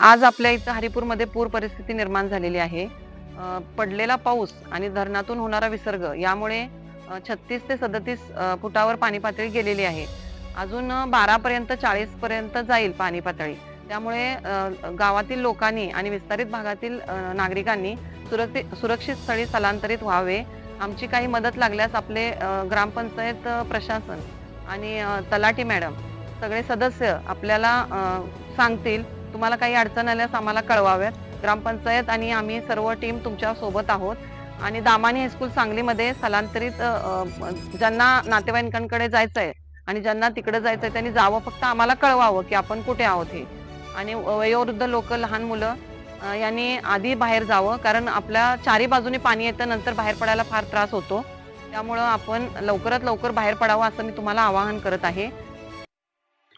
आज आपल्या इथं हरिपूरमध्ये पूर परिस्थिती निर्माण झालेली आहे. पडलेला पाऊस आणि धरणातून होणारा विसर्ग यामुळे छत्तीस ते सदतीस फुटावर पाणी पातळी गेलेली आहे. अजून बारा पर्यंत चाळीस पर्यंत जाईल पाणी पातळी त्यामुळे गावातील लोकांनी आणि विस्तारित भागातील नागरिकांनी सुरक्षित सुरक्षित स्थळी स्थलांतरित व्हावे. आमची काही मदत लागल्यास आपले ग्रामपंचायत प्रशासन आणि तलाटी मॅडम सगळे सदस्य आपल्याला सांगतील. तुम्हाला काही अडचण आल्यास आम्हाला कळवाव्यात ग्रामपंचायत आणि आम्ही सर्व टीम तुमच्यासोबत आहोत. आणि दामानी हायस्कूल सांगलीमध्ये स्थलांतरित ज्यांना नातेवाईकांकडे जायचं आहे आणि ज्यांना तिकडे जायचं आहे त्यांनी जावं. फक्त आम्हाला कळवावं की आपण कुठे आहोत हे. आणि वयोवृद्ध लोक लहान मुलं यांनी आधी बाहेर जावं. कारण आपल्या चारी बाजूने पाणी येतं नंतर बाहेर पडायला फार त्रास होतो. त्यामुळं आपण लवकरात लवकर बाहेर पडावं असं मी तुम्हाला आवाहन करत आहे.